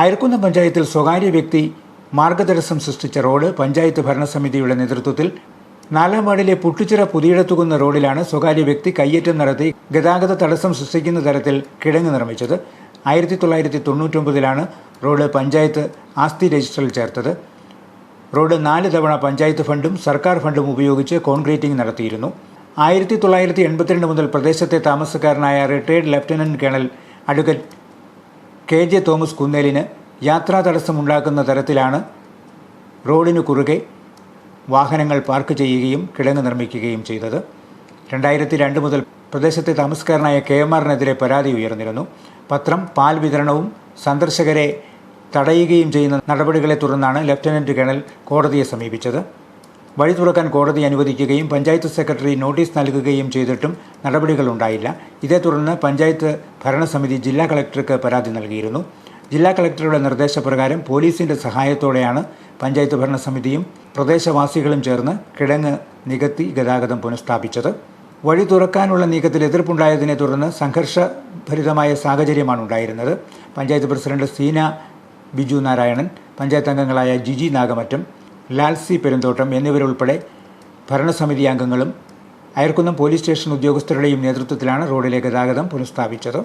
അയർക്കുന്നം പഞ്ചായത്തിൽ സ്വകാര്യ വ്യക്തി മാർഗതടസ്സം സൃഷ്ടിച്ച റോഡ് പഞ്ചായത്ത് ഭരണസമിതിയുടെ നേതൃത്വത്തിൽ നാലാം വാർഡിലെ പുട്ടിച്ചിറ പുതിയിടത്തുകുന്ന റോഡിലാണ് സ്വകാര്യ വ്യക്തി കയ്യേറ്റം നടത്തി ഗതാഗത തടസ്സം സൃഷ്ടിക്കുന്ന തരത്തിൽ കിടങ്ങ് നിർമ്മിച്ചത്. ആയിരത്തി തൊള്ളായിരത്തി തൊണ്ണൂറ്റൊമ്പതിലാണ് റോഡ് പഞ്ചായത്ത് ആസ്തി രജിസ്റ്ററിൽ ചേർത്തത്. റോഡ് നാല് തവണ പഞ്ചായത്ത് ഫണ്ടും സർക്കാർ ഫണ്ടും ഉപയോഗിച്ച് കോൺക്രീറ്റിംഗ് നടത്തിയിരുന്നു. ആയിരത്തി തൊള്ളായിരത്തി എൺപത്തിരണ്ട് മുതൽ പ്രദേശത്തെ താമസക്കാരനായ retired lieutenant colonel advocate K J Thomas കുന്നേലിന് യാത്രാ തടസ്സമുണ്ടാക്കുന്ന തരത്തിലാണ് റോഡിനു കുറുകെ വാഹനങ്ങൾ പാർക്ക് ചെയ്യുകയും കിടങ്ങ് നിർമ്മിക്കുകയും ചെയ്തത്. രണ്ടായിരത്തി രണ്ട് മുതൽ പ്രദേശത്തെ താമസക്കാരനായ കെ എം ആറിനെതിരെ പരാതി ഉയർന്നിരുന്നു. പത്രം പാൽ വിതരണവും സന്ദർശകരെ തടയുകയും ചെയ്യുന്ന നടപടികളെ തുടർന്നാണ് ലഫ്റ്റനന്റ് കേണൽ കോടതിയെ സമീപിച്ചത്. വഴി തുറക്കാൻ കോടതി അനുവദിക്കുകയും പഞ്ചായത്ത് സെക്രട്ടറി നോട്ടീസ് നൽകുകയും ചെയ്തിട്ടും നടപടികളുണ്ടായില്ല ഇതേ തുടർന്ന് പഞ്ചായത്ത് ഭരണസമിതി ജില്ലാ കളക്ടർക്ക് പരാതി നൽകിയിരുന്നു. ജില്ലാ കളക്ടറുടെ നിർദ്ദേശപ്രകാരം പോലീസിന്റെ സഹായത്തോടെയാണ് പഞ്ചായത്ത് ഭരണസമിതിയും പ്രദേശവാസികളും ചേർന്ന് കിടങ്ങ് നികത്തി ഗതാഗതം പുനഃസ്ഥാപിച്ചത്. വഴി തുറക്കാനുള്ള നീക്കത്തിൽ എതിർപ്പുണ്ടായതിനെ തുടർന്ന് സംഘർഷഭരിതമായ സാഹചര്യമാണ് ഉണ്ടായിരുന്നത്. പഞ്ചായത്ത് പ്രസിഡന്റ് സീന ബിജു നാരായണൻ പഞ്ചായത്ത് അംഗങ്ങളായ ജിജി നാഗമറ്റം ലാൽസി പെരുന്തോട്ടം എന്നിവരുൾപ്പെടെ ഭരണസമിതി അംഗങ്ങളും അയർക്കുന്നം പോലീസ് സ്റ്റേഷൻ ഉദ്യോഗസ്ഥരുടെയും നേതൃത്വത്തിലാണ് റോഡിലെ ഗതാഗതം പുനഃസ്ഥാപിച്ചത്.